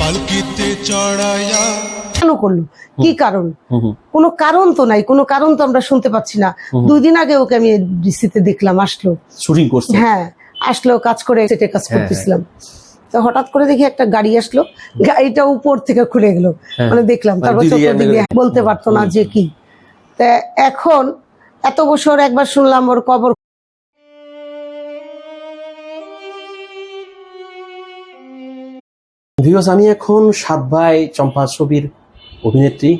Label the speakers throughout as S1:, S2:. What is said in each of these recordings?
S1: পালকিতে চড়াইয়া।
S2: কেন করল? কি কারণ? কোনো কারণ তো নাই কোনো কারণ তো আমরা শুনতে পাচ্ছি না। দুই দিন আগে ওকে আমি ডিসিতে দেখলাম আসলো।
S3: শুটিং করছে?
S2: হ্যাঁ আসলো কাজ করে সেটে কাজ
S3: হ্যাঁ,
S2: করতেছিলাম। তো হঠাৎ করে দেখি একটা গাড়ি আসলো গাড়িটা উপর থেকে খুলে গেল।
S3: হ্যাঁ।
S2: মানে দেখলাম
S3: মানে
S2: তারপর বলতে পারতো না যে কি। তা এখন এত বছর একবার শুনলাম ওর কবর
S3: ভিউয়ার্স আমি এখন সাত ভাই চম্পা ছবির অভিনেত্রী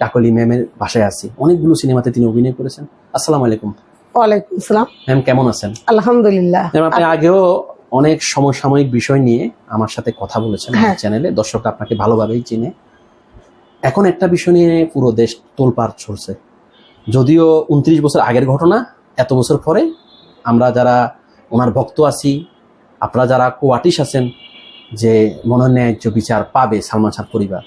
S3: কাকলি ম্যামের বাসায় আছি। অনেকগুলো সিনেমাতে তিনি অভিনয় করেছেন। আসসালামু আলাইকুম।
S2: ওয়ালাইকুম সালাম।
S3: ম্যাম কেমন আছেন?
S2: আলহামদুলিল্লাহ।
S3: ম্যাম আপনি আগেও অনেক সমসাময়িক বিষয় নিয়ে আমার সাথে কথা বলেছেন আমার
S2: হ্যাঁ।
S3: চ্যানেলে। দর্শকরা আপনাকে ভালোভাবেই চিনে। এখন একটা বিষয় নিয়ে পুরো দেশ তোলপাড় ছড়ছে। যদিও উনত্রিশ বছর আগের ঘটনা এত বছর পরে আমরা যারা ওনার ভক্ত আছি আপনারা যারা কোয়াটিস আছেন যে মনে ন্যায্য বিচার পাবে সালমান শাহ পরিবার।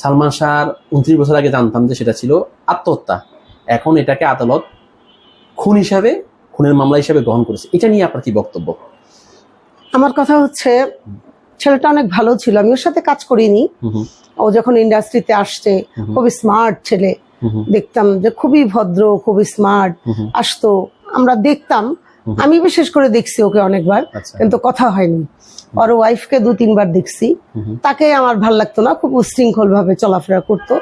S3: সালমান শাহর উনত্রিশ বছর আগে জানতাম যে সেটা ছিল আত্মহত্যা। এখন এটাকে আদালত খুন হিসাবে খুনের মামলা হিসাবে গ্রহণ করেছে। এটা নিয়ে আপনার কি বক্তব্য?
S2: আমার কথা হচ্ছে ছেলেটা অনেক ভালো ছিল আমি ওর সাথে কাজ করিনি। ও যখন ইন্ডাস্ট্রিতে আসছে খুবই স্মার্ট ছেলে। দেখতাম যে খুবই ভদ্র খুবই স্মার্ট আসতো আমরা দেখতাম। আমি বিশেষ করে দেখছি ওকে অনেকবার
S3: আচ্ছা।
S2: কিন্তু কথা হয়নি। ওর ওয়াইফকে দু তিনবার দেখছি। তাকে আমার ভালো লাগতো না খুব উশৃঙ্খল ভাবে চলাফেরা করতো।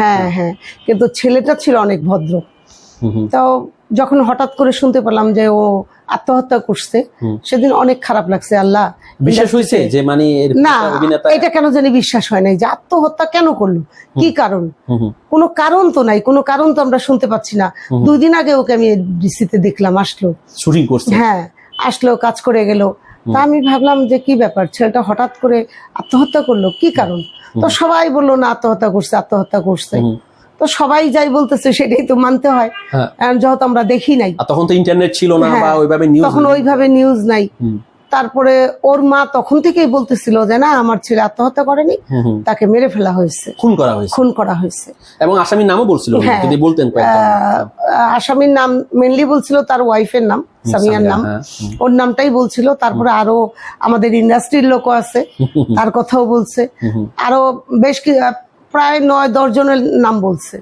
S3: হ্যাঁ,
S2: হ্যাঁ হ্যাঁ। কিন্তু ছেলেটা ছিল অনেক ভদ্র। তো যখন হঠাৎ করে শুনতে পেলাম যে ও আত্মহত্যা করছে সেদিন অনেক খারাপ লাগছে আল্লাহ
S3: বিশ্বাস হয়েছে যে মানে
S2: না এটা কেন জানি বিশ্বাস হয় নাই যে আত্মহত্যা কেন করল? কি কারণ? কোনো কারণ তো নাই কোনো কারণ তো আমরা শুনতে পাচ্ছি না। দুই দিন আগে ওকে আমি ডিসিতে দেখলাম আসলো।
S3: শুটিং করছে।
S2: হ্যাঁ আসলো কাজ করে গেল। তা আমি ভাবলাম যে কি ব্যাপার ছেলেটা হঠাৎ করে আত্মহত্যা করল কি কারণ? তো সবাই বলল না আত্মহত্যা করছে আত্মহত্যা করছে। তো সবাই যাই বলতেছে সেটাই তো মানতে হয়।
S3: হ্যাঁ।
S2: যেহেতু আমরা দেখি নাই।
S3: তখন তো ইন্টারনেট ছিল না
S2: হ্যাঁ,
S3: বা ওইভাবে নিউজ
S2: তখন ওইভাবে নিউজ নাই। তারপরে ওর মা তখন থেকেই বলতেছিল যে না আমার ছেলে আত্মহত্যা করেনি তাকে মেরে ফেলা হয়েছে।
S3: খুন করা হয়েছে।
S2: খুন করা হয়েছে।
S3: এবং আসামির নামও বলছিল
S2: হ্যাঁ।
S3: যদি বলতেন
S2: আহ, আসামির নাম মেনলি বলছিল তার ওয়াইফের নাম সামিয়ার নাম।
S3: হ্যাঁ,
S2: ওর নামটাই বলছিল তারপরে আরও আমাদের ইন্ডাস্ট্রির লোকও আছে তার কথাও বলছে। আরও বেশ প্রায় নয় দশ জনের নাম বলছে।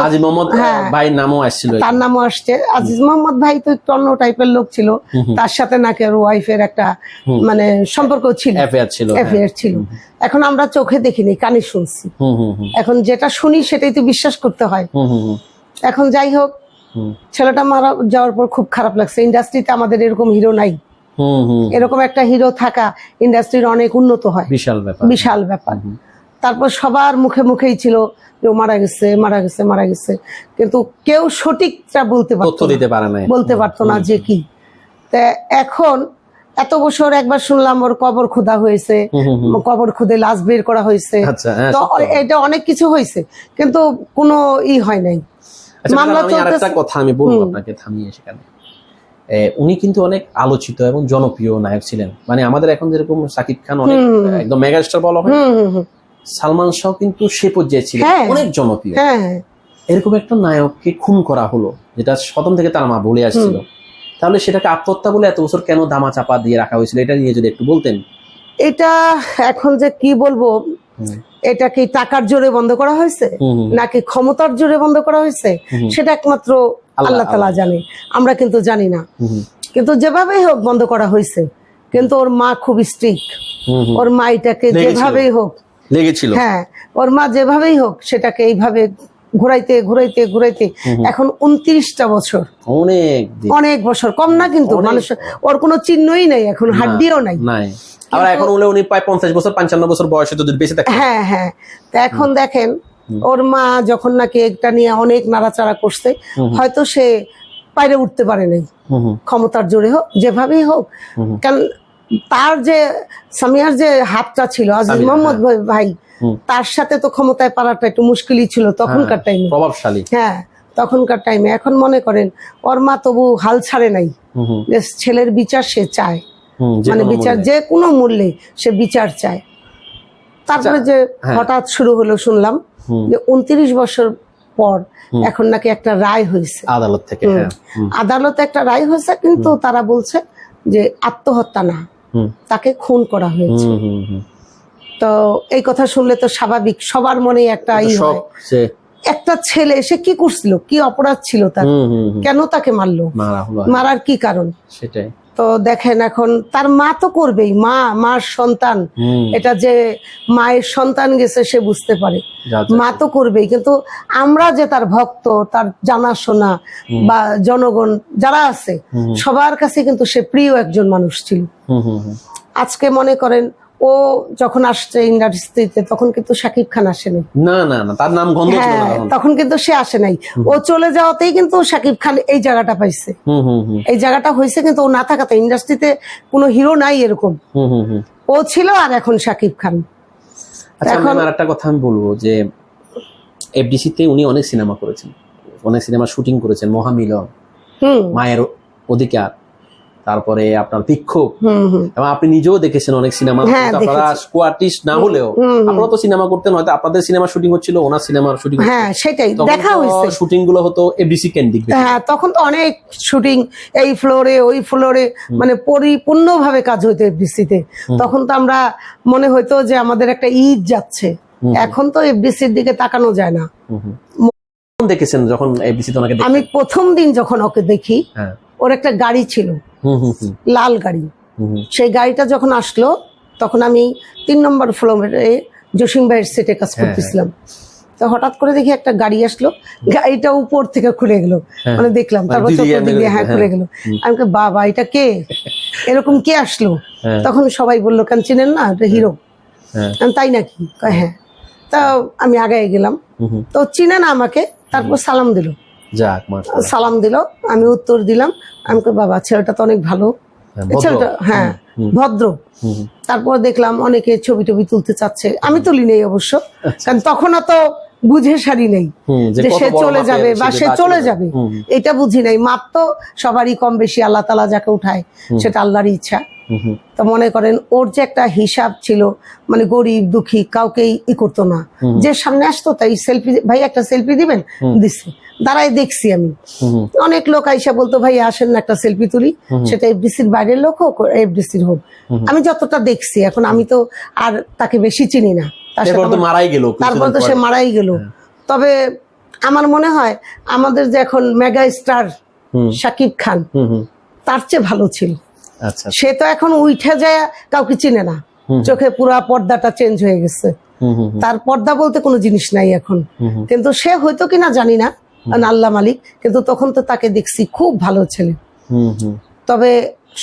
S3: আজিজ মোহাম্মদ
S2: হ্যাঁ।
S3: ভাইয়ের নামও আসছিল
S2: তার নামও আসছে। আজিজ মোহাম্মদ ভাই তো একটু অন্য টাইপের লোক ছিল। তার সাথে নাকি ওর ওয়াইফের একটা মানে সম্পর্ক ছিল।
S3: অ্যাফেয়ার ছিল হ্যাঁ।
S2: এখন আমরা চোখে দেখিনি কানে শুনছি। এখন যেটা শুনি সেটাই তো বিশ্বাস করতে হয়। এখন যাই হোক ছেলেটা মারা যাওয়ার পর খুব খারাপ লাগছে। ইন্ডাস্ট্রিতে আমাদের এরকম হিরো নাই। এরকম একটা হিরো থাকা ইন্ডাস্ট্রির অনেক উন্নত হয়।
S3: বিশাল ব্যাপার।
S2: বিশাল ব্যাপার। তারপর সবার মুখে মুখেই ছিল যে মারা গেছে মারা গেছে মারা গেছে। কিন্তু কেউ সঠিকটা বলতে পারতো
S3: দিতে পারে নাই।
S2: বলতে পারতো না যে কি। তা এখন এত বছর একবার শুনলাম ওর কবর খোদা হয়েছে। কবর খুদে লাশ বের করা হয়েছে।
S3: আচ্ছা হ্যাঁ
S2: তো এটা অনেক কিছু হয়েছে কিন্তু কোনো ই হয় নাই।
S3: আচ্ছা
S2: মামলা
S3: আমি কথা আমি বলব আপনাকে থামিয়ে সেখানে। উনি কিন্তু অনেক আলোচিত এবং জনপ্রিয় নায়ক ছিলেন। মানে আমাদের এখন যেরকম সাকিব খান অনেক। একদম মেগাস্টার বলা হয়। সালমান শাহ কিন্তু সে পর্যায়ে ছিলেন।
S2: হ্যাঁ।
S3: অনেক জনপ্রিয়।
S2: হ্যাঁ।
S3: এরকম একটা নায়ককে খুন করা হলো যেটা প্রথম থেকে তার মা বলে আসছিল। তাহলে সেটাকে আত্মহত্যা বলে এত বছর কেন দামা চাপা দিয়ে রাখা হয়েছিল? এটা নিয়ে যদি একটু বলতেন।
S2: এটা এখন যে কি বলব এটা কি টাকার জোরে বন্ধ করা হয়েছে? নাকি ক্ষমতার জোরে বন্ধ করা হয়েছে? সেটা একমাত্র
S3: আল্লাহ-
S2: তালা জানে। আমরা কিন্তু জানি না। কিন্তু যেভাবেই হোক বন্ধ করা হয়েছে। কিন্তু ওর মা খুব
S3: হুম।
S2: ওর মা এটাকে যেভাবেই হোক।
S3: লেগেছিল।
S2: হ্যাঁ ওর মা যেভাবেই হোক সেটাকে এইভাবে ঘুরাইতে ঘুরাইতে ঘুরাইতে। এখন উনত্রিশটা বছর।
S3: অনেক
S2: অনেক বছর কম না কিন্তু মানুষ ওর কোনো চিহ্নই নাই এখন হাড্ডিও নাই।
S3: নাই। আবার এখন হলে উনি প্রায় পঞ্চাশ বছর পঞ্চান্ন বছর বয়সে যদি বেঁচে থাকে
S2: হ্যাঁ হ্যাঁ। তা এখন দেখেন ওর মা যখন নাকি এটা নিয়ে অনেক নাড়াচাড়া করছে হয়তো সে বাইরে উঠতে পারে নাই। ক্ষমতার জোরে হোক যেভাবেই হোক। কারণ তার যে সামিয়ার যে হাতটা ছিল আজিজ মোহাম্মদ ভাই
S3: হুম।
S2: তার সাথে তো ক্ষমতায় পারাটা একটু মুশকিলই ছিল তখনকার
S3: হ্যাঁ,
S2: টাইমে
S3: প্রভাবশালী।
S2: হ্যাঁ তখনকার টাইমে এখন মনে করেন ওর মা তবু হাল ছাড়ে নাই। ছেলের বিচার সে চায়। মানে বিচার যে কোনো মূল্যে সে বিচার চায়। তারপরে যে
S3: হ্যাঁ।
S2: হঠাৎ শুরু হলো শুনলাম যে উনত্রিশ বছর পর এখন নাকি একটা রায় হয়েছে।
S3: আদালত থেকে। হ্যাঁ।
S2: আদালতে একটা রায় হয়েছে কিন্তু তারা বলছে যে আত্মহত্যা না। তাকে খুন করা হয়েছে। তো এই কথা শুনলে তো স্বাভাবিক সবার মনে একটা ই হয়। একটা ছেলে সে কি করছিল? কি অপরাধ ছিল তার। কেন তাকে মারলো? মারার কি কারণ?
S3: সেটাই।
S2: তো দেখেন এখন তার মা তো করবেই মা মার সন্তান। এটা যে মায়ের সন্তান গেছে সে বুঝতে পারে। মা তো করবেই কিন্তু আমরা যে তার ভক্ত তার জানাশোনা বা জনগণ যারা আছে সবার কাছে কিন্তু সে প্রিয় একজন মানুষ ছিল। আজকে মনে করেন ও যখন আসছে ইন্ডাস্ট্রিতে তখন কিন্তু শাকিব খান আসেনি।
S3: না না না তার নাম গন্ধ ছিল না
S2: হ্যাঁ
S3: তখন।
S2: কিন্তু সে আসে নাই। ও চলে যাওয়াতেই কিন্তু শাকিব খান এই জায়গাটা পাইছে। এই জায়গাটা হয়েছে কিন্তু ও না থাকাতে ইন্ডাস্ট্রিতে কোনো হিরো নাই এরকম।
S3: হুম হুম হুম।
S2: ও ছিল আর এখন শাকিব খান।
S3: আচ্ছা
S2: এখন-
S3: আমি আর একটা কথা আমি বলব যে এফডিসিতে উনি অনেক সিনেমা করেছেন। অনেক সিনেমা শুটিং করেছেন মহামিলন।
S2: হুম।
S3: মায়ের অধিকার। তারপরে আপনার বিক্ষোভ এবং আপনি নিজেও দেখেছেন অনেক সিনেমা।
S2: হ্যাঁ,
S3: আপনারা। না হলেও। আপনারা তো সিনেমা করতেন হয়তো আপনাদের সিনেমা শুটিং হচ্ছিল ওনার সিনেমার শুটিং
S2: হ্যাঁ সেটাই দেখা হয়েছে।
S3: শুটিংগুলো হতো এফডিসি কেন্দ্রিক।
S2: হ্যাঁ তখন তো অনেক শুটিং এই ফ্লোরে ওই ফ্লোরে মানে পরিপূর্ণভাবে কাজ হইতো এফডিসিতে তখন তো আমরা মনে হইতো যে আমাদের একটা ঈদ যাচ্ছে। এখন তো এফডিসির দিকে তাকানো যায় না।
S3: দেখেছেন যখন এফডিসি
S2: আমি প্রথম দিন যখন ওকে দেখি
S3: হ্যাঁ।
S2: ওর একটা গাড়ি ছিল। লাল গাড়ি। সেই গাড়িটা যখন আসলো তখন আমি তিন নম্বর ফ্লোরে জসিম ভাইয়ের সেটে কাজ
S3: হ্যাঁ,
S2: করতেছিলাম। তো হঠাৎ করে দেখি একটা গাড়ি আসলো গাড়িটা উপর থেকে খুলে গেল।
S3: হ্যাঁ।
S2: মানে দেখলাম
S3: মানে
S2: তারপর চতুর্দিক হ্যাঁ
S3: হ্যাঁ।
S2: খুলে গেল। আমি বাবা এটা কে? এরকম কে আসলো?
S3: হ্যাঁ।
S2: তখন সবাই বলল কেন চিনেন না? এটা হিরো।
S3: হ্যাঁ।
S2: তাই নাকি? হ্যাঁ। তা আমি আগায় গেলাম। তো চিনে না আমাকে তারপর সালাম দিল।
S3: যাক
S2: সালাম দিল আমি উত্তর দিলাম। আমি বাবা ছেলেটা তো অনেক ভালো।
S3: হ্যাঁ, ভদ্র।
S2: ছেলেটা হ্যাঁ ভদ্র। তারপর দেখলাম অনেকে ছবি টবি তুলতে চাচ্ছে। আমি তুলি নেই অবশ্য।
S3: আচ্ছা।
S2: কারণ তখন অত বুঝে সারি নেই যে সে চলে যাবে বা সে চলে যাবে। এটা বুঝি নাই। মাপ তো সবারই কম বেশি আল্লাহ তালা যাকে উঠায় সেটা আল্লাহর ইচ্ছা। তো মনে করেন ওর যে একটা হিসাব ছিল মানে গরিব দুঃখী কাউকেই ই করতো না। যে সামনে আসতো তাই সেলফি ভাই একটা সেলফি দিবেন। দিচ্ছে। দাঁড়াই দেখছি আমি। অনেক লোক আইসা বলতো ভাই আসেন না একটা সেলফি তুলি। সেটা এফডিসির বাইরের লোক হোক এফডিসির হোক। আমি যতটা দেখছি এখন আমি তো আর তাকে বেশি চিনি না। তারপর তো সে মারাই গেল। তবে আমার মনে হয় আমাদের যে এখন মেগা স্টার শাকিব খান। তার চেয়ে ভালো ছিল। সে তো এখন উঠে যায় কাউকে চিনে না। চোখে পুরো পর্দাটা চেঞ্জ হয়ে গেছে। তার পর্দা বলতে কোনো জিনিস নাই এখন। কিন্তু সে হয়তো কিনা জানি না আল্লাহ মালিক কিন্তু তখন তো তাকে দেখছি খুব ভালো ছেলে। তবে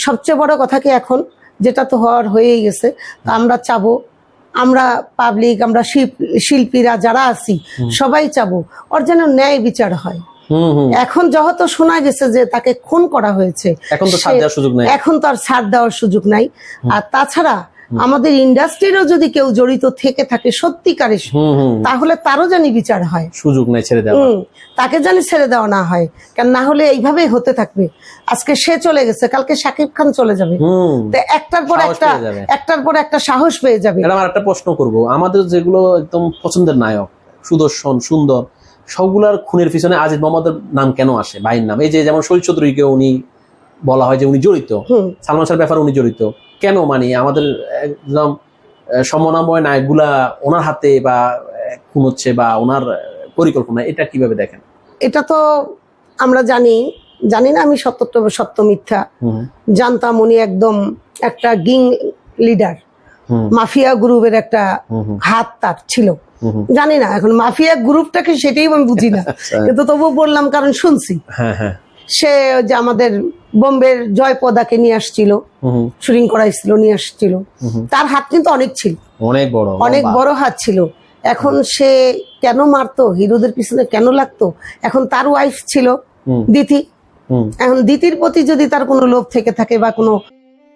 S2: সবচেয়ে বড় কথা কি এখন যেটা তো হওয়ার হয়েই গেছে আমরা চাবো আমরা পাবলিক আমরা শিল্পীরা যারা আছি সবাই চাবো ওর যেন ন্যায় বিচার হয়। এখন যেহেতু শোনা গেছে যে তাকে খুন করা হয়েছে
S3: এখন তো ছাড় দেওয়ার সুযোগ নাই।
S2: এখন তো আর ছাড় দেওয়ার সুযোগ নাই। আর তাছাড়া আমাদের ইন্ডাস্ট্রিরও যদি কেউ জড়িত থেকে থাকে সত্যিকারের। তাহলে তারও জানি বিচার হয়।
S3: সুযোগ নাই ছেড়ে দেওয়া।
S2: তাকে জানি ছেড়ে দেওয়া না হয়। কারণ না হলে এইভাবেই হতে থাকবে। আজকে সে চলে গেছে কালকে শাকিব খান চলে যাবে। একটার পর একটা একটার পর একটা সাহস পেয়ে যাবে।
S3: একটা প্রশ্ন করব। আমাদের যেগুলো একদম পছন্দের নায়ক সুদর্শন সুন্দর সবগুলার খুনের পিছনে আজিজ মোহাম্মদের নাম কেন আসে? ভাইয়ের নাম। এই যে যেমন শৈল চৌধুরীকে উনি বলা হয় যে উনি জড়িত সালমান শাহের ব্যাপারে উনি জড়িত কেন মানে আমাদের একদম আহ, সমনাময় নায়কগুলা ওনার হাতে বা খুন হচ্ছে বা ওনার পরিকল্পনা এটা কীভাবে দেখেন?
S2: এটা তো আমরা জানি জানি না আমি সত্য সত্য মিথ্যা। জানতাম উনি একদম একটা গিং লিডার। মাফিয়া গ্রুপের একটা হাত তার ছিল। জানি না এখন মাফিয়া গ্রুপটাকে সেটাই আমি বুঝি না।
S3: আচ্ছা,
S2: কিন্তু তবুও বললাম কারণ শুনছি।
S3: হ্যাঁ হ্যাঁ।
S2: সে যে আমাদের বোম্বের জয়পদাকে নিয়ে আসছিল শুটিং করাইছিল নিয়ে আসছিল। তার হাত কিন্তু অনেক ছিল।
S3: অনেক বড়
S2: অনেক বড় হাত ছিল। এখন সে কেন মারতো হিরোদের পিছনে কেন লাগতো? এখন তার ওয়াইফ ছিল দিতি। এখন দিতির প্রতি যদি তার কোনো লোভ থেকে থাকে বা কোনো